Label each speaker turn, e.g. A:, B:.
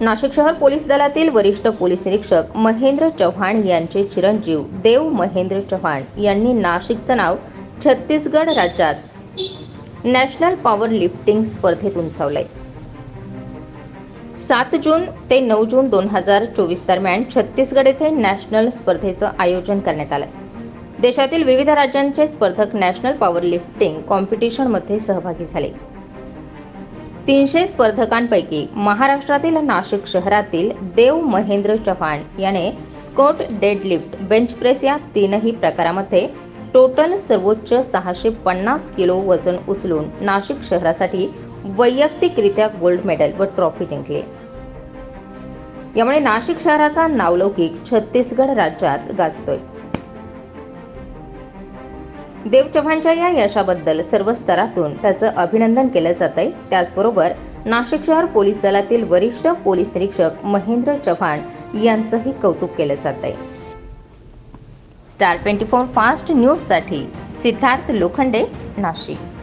A: नाशिक शहर पोलीस दलातील वरिष्ठ पोलीस निरीक्षक महेंद्र चव्हाण यांचे चिरंजीव देव महेंद्र चव्हाण यांनी नाशिकचं नाव छत्तीसगड राज्यात नॅशनल पॉवर लिफ्टिंग स्पर्धेत उंचावलंय. सात जून ते नऊ जून दोन हजार चोवीस दरम्यान छत्तीसगड येथे नॅशनल स्पर्धेचं आयोजन करण्यात आलं देशातील विविध राज्यांचे स्पर्धक नॅशनल पॉवर लिफ्टिंग कॉम्पिटिशनमध्ये सहभागी झाले. तीनशे स्पर्धकांपैकी महाराष्ट्रातील नाशिक शहरातील देव महेंद्र चव्हाण याने स्कॉट डेडलिफ्ट बेंच प्रेस या तीनही प्रकारामध्ये टोटल सर्वोच्च सहाशे पन्नास किलो वजन उचलून नाशिक शहरासाठी वैयक्तिकरित्या गोल्ड मेडल व ट्रॉफी जिंकली. यामुळे नाशिक शहराचा नावलौकिक छत्तीसगड राज्यात गाजतोय. देव चव्हाणच्या या यशाबद्दल सर्व स्तरातून त्याचं अभिनंदन केलं जात आहे त्याचबरोबर नाशिक शहर पोलीस दलातील वरिष्ठ पोलीस निरीक्षक महेंद्र चव्हाण यांचंही कौतुक केलं जात आहे स्टार ट्वेंटी फोर फास्ट न्यूजसाठी सिद्धार्थ लोखंडे नाशिक.